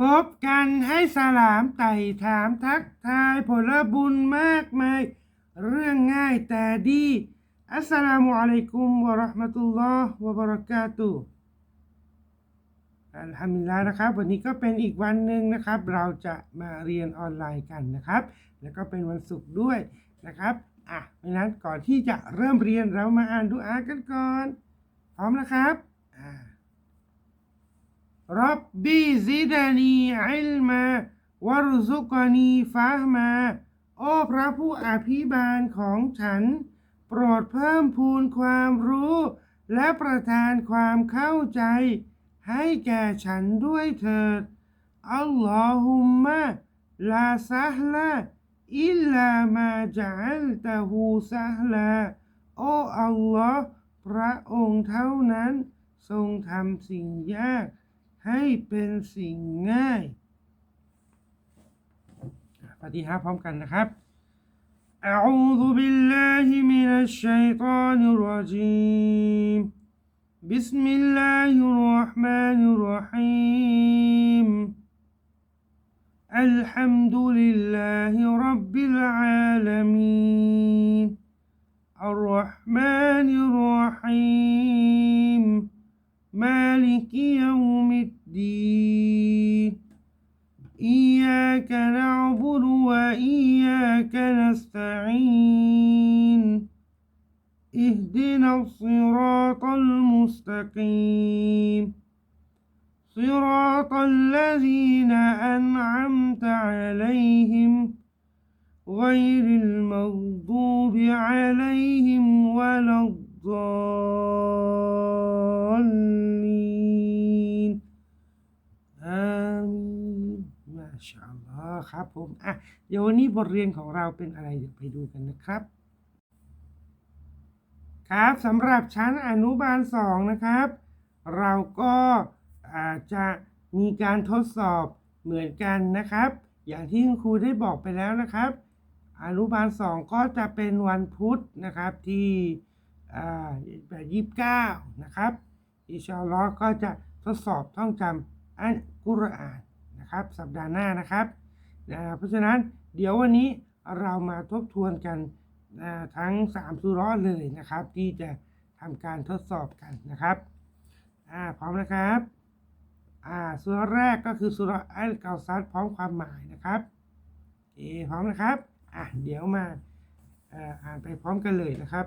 พบกันให้สลามไต่ถามทักทายผลบุญมากมาย เรื่องง่ายแต่ดี อัสสลามุอะลัยกุมวะราะห์มะตุลลอฮ์วะบะเราะกาตุอัลฮัมดุลิลลาห์นะครับ วันนี้ก็เป็นอีกวันหนึ่งนะครับ เราจะมาเรียนออนไลน์กันนะครับ แล้วก็เป็นวันศุกร์ด้วยนะครับอะเพราะนั้นก่อนที่จะเริ่มเรียนเรามาอ่านดุอากันก่อน พร้อมนะครับอ่า รับบีซิดานีอิลมาวรซุกานีฟามาโอ้พระผู้อภิบาลของฉัน โปรดเพิ่มพูนความรู้ และประทานความเข้าใจ ให้แก่ฉันด้วยเถิด อัลลอฮุมมะลาซาฮลาอิลลามาจัลตะฮูซาฮลาโอ้อัลลอฮ์พระองค์เท่านั้น ทรงทำสิ่งยาก ให้เป็นสิ่งง่ายปฏิหาพร้อมกันนะครับ أعوذ بالله من الشيطان الرجيم بسم الله الرحمن الرحيم الحمد لله رب العالمين الرحمن อามาชาอัลอครับผมอะเดี๋ยววันนี้บทเรียนของเราเป็นอะไรเดี๋ยวไปดูกันนะครับ ครับสำหรับชั้นอนุบาลสองนะครับ เราก็จะมีการทดสอบเหมือนกันนะครับ อย่างที่คครูได้บอกไปแล้วนะครับ อนุบาลสองก็จะเป็นวันพุธนะครับที่แบบยี่สิบเก้านะครับอิชาลอก็จะทดสอบท่องจำ อันกุรอานนะครับสัปดาห์หน้านะครับนะเพราะฉะนั้นเดี๋ยววันนี้เรามาทบทวนกันนะทั้ง3สุร้อเลยนะครับ ที่จะทำการทดสอบกันนะครับอ่าพร้อมนะครับอ่าสุร้อแรกก็คือสุร้ออัลกาซัดพร้อมความหมายนะครับเอพร้อมนะครับอะเดี๋ยวมาอ่านไปพร้อมกันเลยนะครับ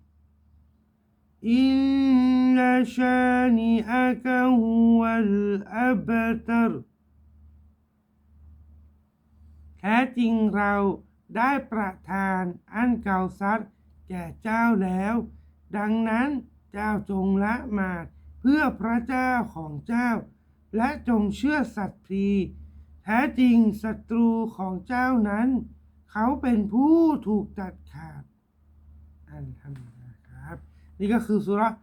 إن شانئك هو الأبتر แท้จริงเราได้ประทานอันเก่าซัดแก่เจ้าแล้ว ดังนั้นเจ้าจงละหมาดเพื่อพระเจ้าของเจ้า และจงเชื่อสัตย์พรีแท้จริงศัตรูของเจ้านั้น เขาเป็นผู้ถูกตัดขาด อันทำ นะครับ นี่ก็คือสุรษ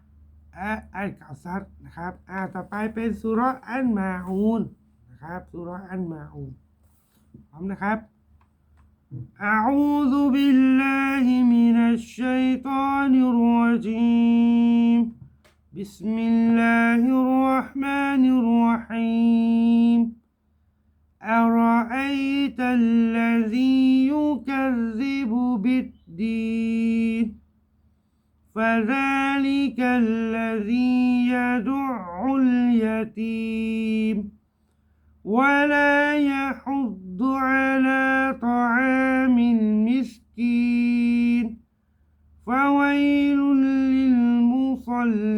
อะอัลกาซัดนะครับ อ่าต่อไปเป็นสุรษอันมาอูนนะครับสุรษอันมาอูน พร้อมนะครับ أعوذ بالله من الشيطان الرجيم بسم الله الرحمن الرحيم أرأيت الذي يكذب بالدين فذلك الذي يدع اليتيم ولا يحض على طعام المسكين فويل للمصلين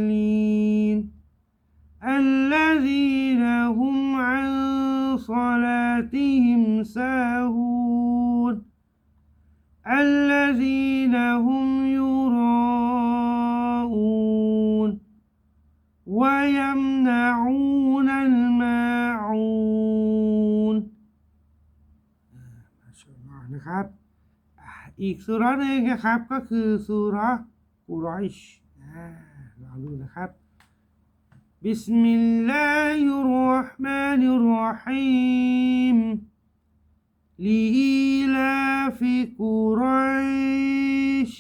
الذين هم عن صلاتهم ساهون الذين هم يراءون ويمنعون الماعون มาช นะครับอ่าอีกสุราะห์หนึ่งนะครับก็คือสุราะห์กุรอยชอ่าลองดูนะครับ بسم الله الرحمن الرحيم لإيلاف قريش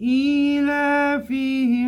إيلافهم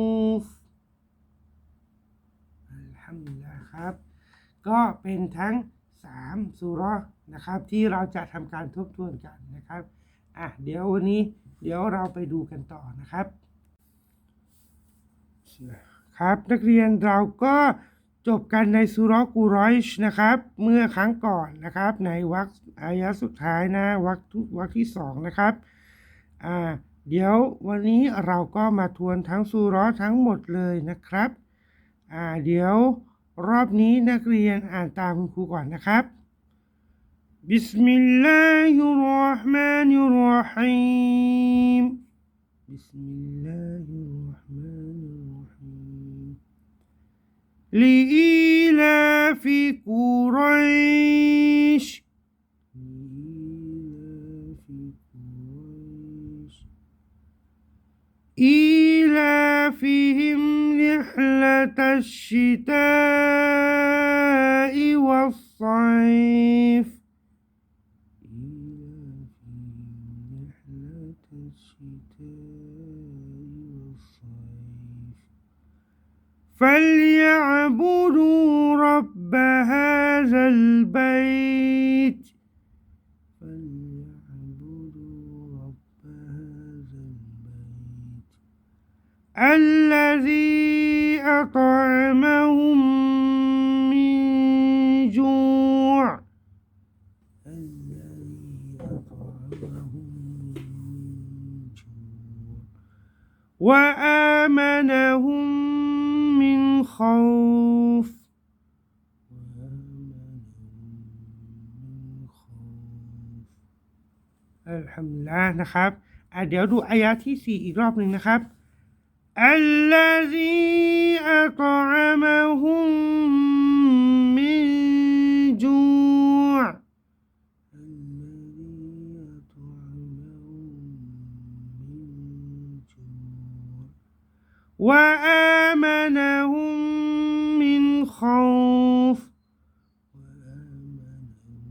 ก็เป็นทั้ง 3 สุราะห์นะครับ ที่เราจะทำการทบทวนกันนะครับอะเดี๋ยววันนี้เดี๋ยวเราไปดูกันต่อนะครับ ครับนักเรียนเราก็จบกันในสุราะห์กุรอยชนะครับ เมื่อครั้งก่อนนะครับ ในวรรคอายะสุดท้ายนะวรรคทุกวรรคที่สองนะครับอ่าเดี๋ยววันนี้เราก็มาทวนทั้งสุราะห์ทั้งหมดเลยนะครับอ่าเดี๋ยว รอบนี้นักเรียนอ่านตามคุณครูก่อนนะครับ بسم الله الرحمن الرحيم بسم الله الرحمن الرحيم لإيلاف قريش لإيلاف قريش إيلافهم رحلة الشتاء وآمنهم من خوف وآمنهم من خوف อัลฮัมดุลิลลาห์นะครับอ่ะเดี๋ยวดูอายะที่สี่อีกรอบหนึ่งนะครับ الذي أطعمهم من وآمنهم من خوف وآمنهم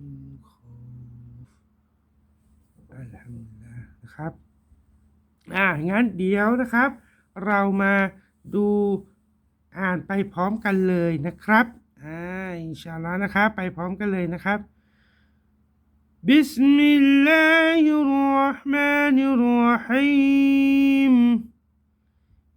من خوف อัลฮัมดุลิลลาห์นะครับ อ่า งั้นเดี๋ยวนะครับ เรามาดูอ่านไปพร้อมกันเลยนะครับ อ่า อินชาอัลลอฮ์นะครับ ไปพร้อมกันเลยนะครับ بسم الله الرحمن الرحيم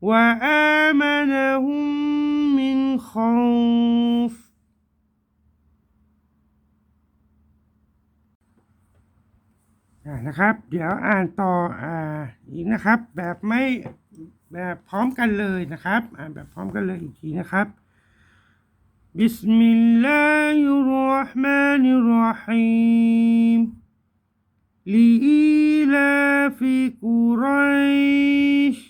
وآمنهم من خوف อ่านะครับ เดี๋ยวอ่านต่ออ่าอีกนะครับ แบบไม่แบบพร้อมกันเลยนะครับ อ่านแบบพร้อมกันเลยอีกทีนะครับ بسم الله الرحمن الرحيم لإيلاف قريش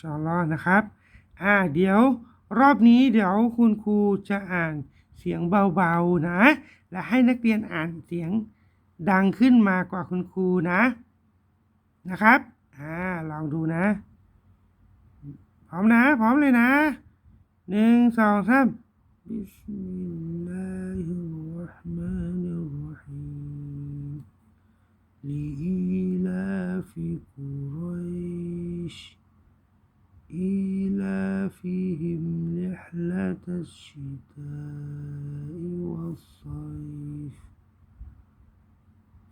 ชอลลอฮ์นะครับ อ่าเดี๋ยวรอบนี้เดี๋ยวคุณครูจะอ่านเสียงเบาๆนะ และให้นักเรียนอ่านเสียงดังขึ้นมากว่าคุณครูนะ นะครับ อ่าลองดูนะ พร้อมนะ พร้อมเลยนะหนึ่งสองสามบิสมิลลาฮิรราะห์มานิรราะฮีมลีลาฟิกุรอยช إيلافهم رحلة الشتاء والصيف.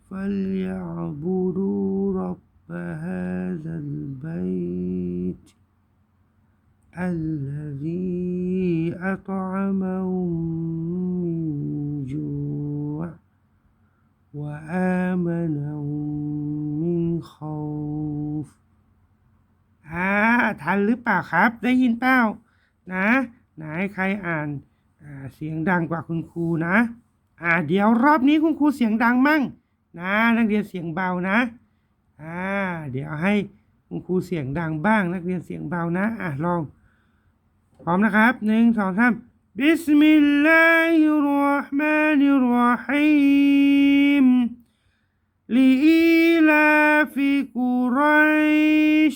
فليعبدوا رب هذا เปล่าครับ ได้ยินเปล่านะ ไหนใครอ่านเสียงดังกว่าคุณครูนะ อ่าเดี๋ยวรอบนี้คุณครูเสียงดังมั่ง นะนักเรียนเสียงเบานะ อ่าเดี๋ยวให้คุณครูเสียงดังบ้าง นักเรียนเสียงเบานะอะลอง พร้อมนะครับหนึ่งสองสามบิสมิลลาฮิรเราะห์มานิรเราะฮีมลีลาฟิกุรช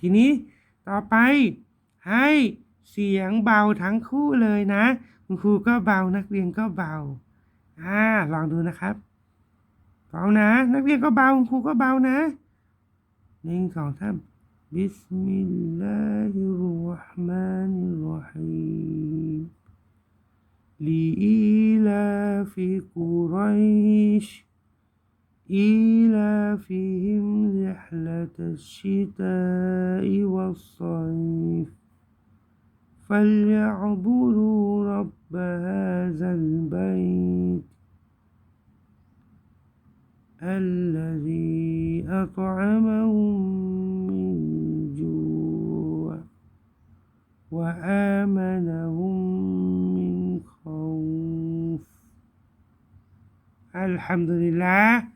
ทีนี้ต่อไปให้เสียงเบาทั้งคู่เลยนะ คุณครูก็เบานักเรียนก็เบาอ่าลองดูนะครับเบานะ นักเรียนก็เบาคุณครูก็เบานะหนึ่งสองสามบิสมิลลาฮิรเราะห์มานิรเราะฮีมลีอีลาฟิกุรอยช إيلافهم رحلة الشتاء والصيف فليعبدوا رب هذا البيت الذي أطعمهم من جوع وآمنهم من خوف الحمد لله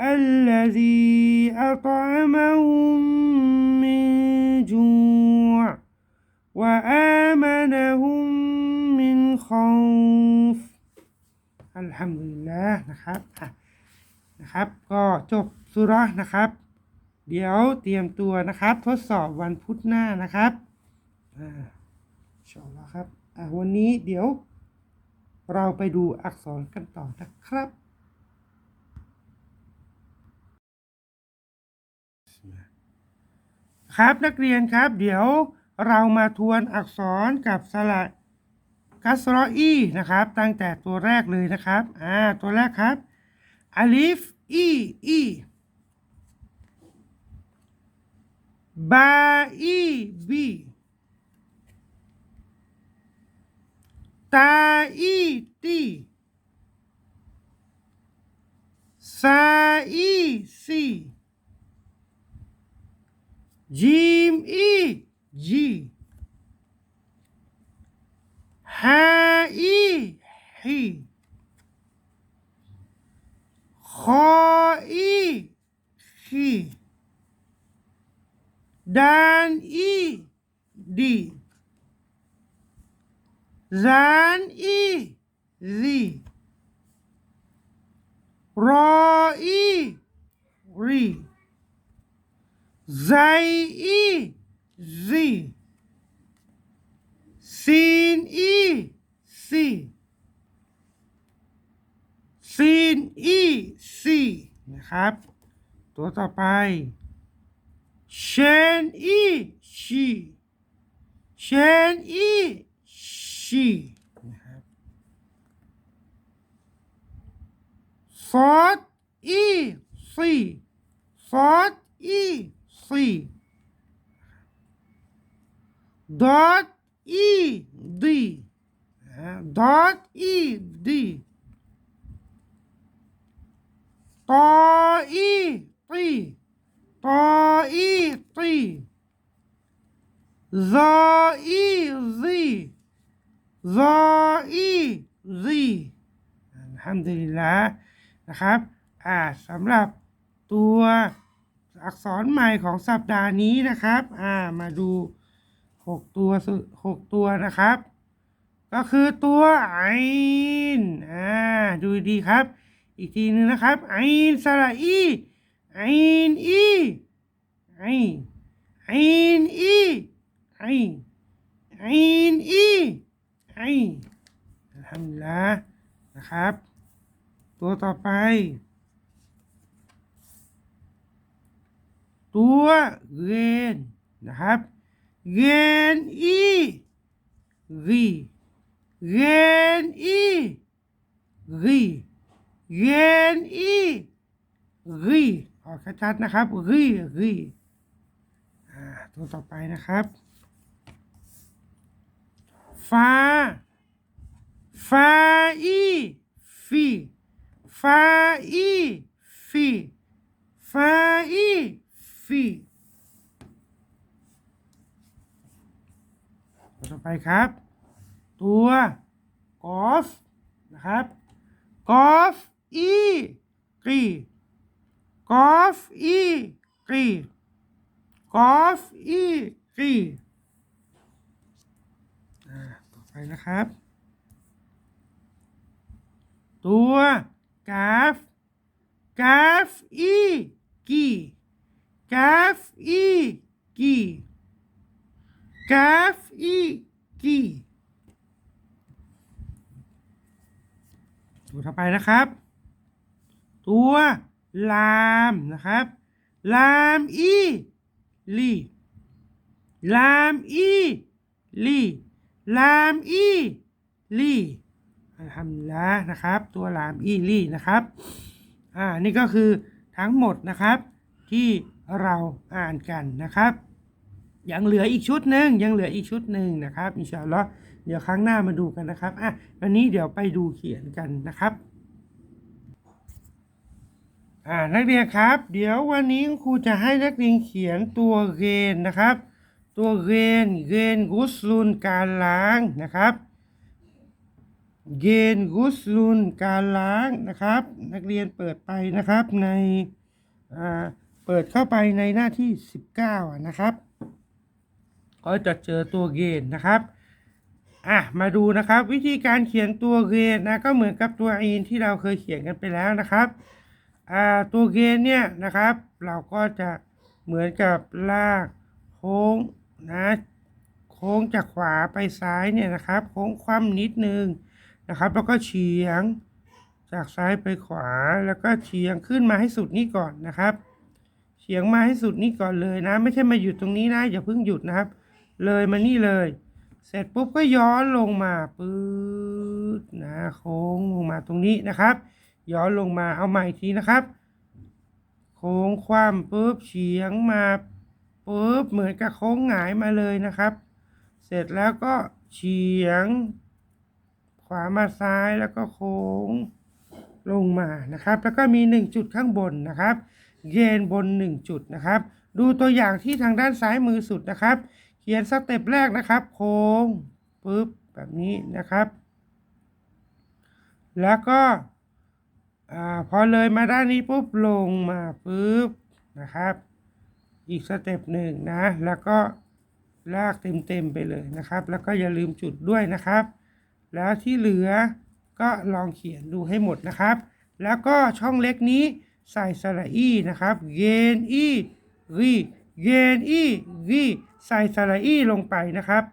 الذي أطعمهم من جوع وآمنهم من خوف อัลฮัมดุลิลลาห์นะครับอ่ะนะครับ ก็จบสุเราะห์นะครับ เดี๋ยวเตรียมตัวนะครับ ทดสอบวันพุธหน้านะครับอ่าอินชาอัลลอฮ์ครับอ่ะวันนี้เดี๋ยว เราไปดูอักษรกันต่อนะครับ ครับนักเรียนครับ เดี๋ยวเรามาทวนอักษรกับสระกัสรออีนะครับ ตั้งแต่ตัวแรกเลยนะครับอ่าตัวแรกครับอลิฟอีอีบาอีบีตาอีตีซาอีซี Jim I Ji Ha I. H. Kho I. Hi Dan I. D. Zan I. Z. Ro I. Ri. ซอีซีซีนอีซีซีนอีซีนะครับ ตัวต่อไปเชนอีชีเชนอีชีนะครับซอสอีซี ซอสอีซีดอทอีดีดอทอีดีต่ออีตีต่ออีตีซออีซีซออีซีอัลฮัมดุลิลละนะครับ อ่าสำหรับตัว อักษรใหม่ของสัปดาห์นี้นะครับ อ่า มาดูหกตัวสุหกตัวนะครับ ก็คือตัวไอนอ่า ดูดีครับ อีกทีหนึงนะครับ ไอนสระอีไอนอีไอไอนอีไอไอนอีไออัลฮัมดุลิลละนะครับ ตัวต่อไป ตัวเกนนะครับเกนอีรีเกนอีรีเกนอีรีออกชัดๆนะครับรีรีตัวต่อไปนะครับ ฟ้าฟาอีฟีฟาอีฟีฟาอี ฟีตัวต่อไปครับ ตัวกอฟนะครับกอฟอีกรีกอฟอีกรีกอฟอีกรีต่อไปนะครับ ตัวกาฟกาฟอีกี กาฟอีกีกาฟอีกีตัวต่อไปนะครับ ตัวลามนะครับ ลามอีลีลามอีลีลามอีลีอัลฮัมดุลิลละนะครับ ตัวลามอีลี่นะครับ อ่า นี่ก็คือทั้งหมดนะครับที่ เราอ่านกันนะครับยังเหลืออีกชุดหนึ่งยังเหลืออีกชุดหนึ่งนะครับอินชาอัลลอฮ์เดี๋ยวครั้งหน้ามาดูกันนะครับอะวันนี้เดี๋ยวไปดูเขียนกันนะครับอ่านักเรียนครับ เดี๋ยววันนี้ครูจะให้นักเรียนเขียนตัวเกนนะครับ ตัวเกนเกนกุสลุนการล้างนะครับเกณฑ์กุสลุนการล้างนะครับ นักเรียนเปิดไปนะครับในอ่า เปิดเข้าไปในหน้าที่ 19 นะครับ ก็จะเจอตัวเกณฑ์นะครับอะมาดูนะครับ วิธีการเขียนตัวเกณฑ์นะก็เหมือนกับตัวอินที่เราเคยเขียนกันไปแล้วนะครับอ่าตัวเกณฑ์เนี่ยนะครับ เราก็จะเหมือนกับลากโค้งนะโค้งจากขวาไปซ้ายเนี่ยนะครับ โค้งคว่ำนิดนึงนะครับ แล้วก็เฉียงจากซ้ายไปขวาแล้วก็เฉียงขึ้นมาให้สุดนี้ก่อนนะครับ ฉียงมาให้สุดนี้ก่อนเลยนะ ไม่ใช่มาหยุดตรงนี้นะอย่าเพิ่งหยุดนะครับ เลยมานี่เลย เสร็จปุ๊บก็ย้อนลงมาปื๊ดนะโค้งลงมาตรงนี้นะครับ ย้อนลงมาเอาใหม่อีกทีนะครับ โค้งคว่ำปุ๊บเฉียงมาปุ๊บเหมือนกับโค้งหงายมาเลยนะครับ เสร็จแล้วก็เฉียง ขวามาซ้ายแล้วก็โค้งลงมานะครับ แล้วก็มี1จุดข้างบนนะครับ เกณฑ์บน 1 จุดนะครับ ดูตัวอย่างที่ทางด้านซ้ายมือสุดนะครับ เขียนสเต็ปแรกนะครับ โค้งปุ๊บแบบนี้นะครับ แล้วก็อพอเลยมาด้านนี้ปุ๊บลงมาปุ๊บนะครับ อีกสเต็ปหนึ่งนะ แล้วก็ลากเต็มๆไปเลยนะครับ แล้วก็อย่าลืมจุดด้วยนะครับ แล้วที่เหลือก็ลองเขียนดูให้หมดนะครับ แล้วก็ช่องเล็กนี้ ใส่สระอีนะครับ เยนอีรีเยนอีรีใส่สระอีลงไปนะครับ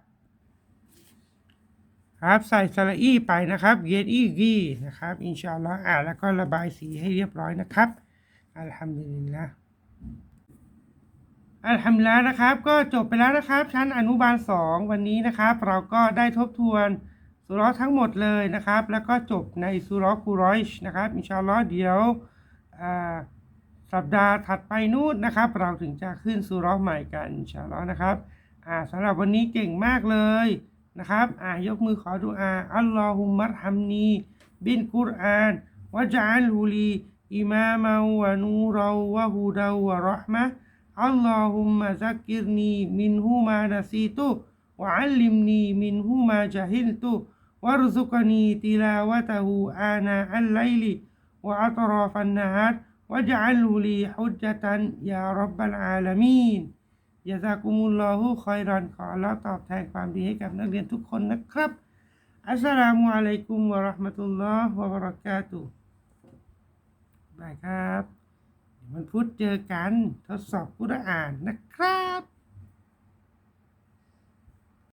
ครับใส่สระอีไปนะครับ เยนอีรีนะครับ อินชาอัลลอฮ์อ่าแล้วก็ระบายสีให้เรียบร้อยนะครับอัลฮัมดุลิลละอัลฮัมดุลิลละนะครับ ก็จบไปแล้วนะครับ ชั้นอนุบาล 2 วันนี้นะครับ เราก็ได้ทบทวนสุราะห์ทั้งหมดเลยนะครับ แล้วก็จบในสุราะห์กุรอยชนะครับ อินชาอัลลอฮ์เดี๋ยว สัปดาห์ถัดไปนู่นนะครับ เราถึงจะขึ้นซูร้อใหม่กันอิชาล้อนะครับสำหรับวันนี้เก่งมากเลยนะครับยกมือขอดูอาอัลลอฮุมัดฮัมนีบินกุรอานวะจัลฮุลีอิมามาวะนูราวะฮูดาวะรอห์มะอัลลอฮุมมะซักกิรนีมินฮูมานาซีตุวะอัลลิมนีมินฮูมาจะฮิลตุวะรซุกนีติลาวะตะฮูอานาอัลไลลี وأطراف النهار واجعله لي حجة يا رب العالمين ยาซากุมุลลอฮุคอยรอนขอแล้วตอบแทนความดีให้กับนักเรียนทุกคนนะครับ อัสสลามุอะลัยกุมวะเราะห์มะตุลลอฮ์วะบะเราะกาตุฮ์บายครับ เดี๋ยววันพุธเจอกันทดสอบกุรอานนะครับ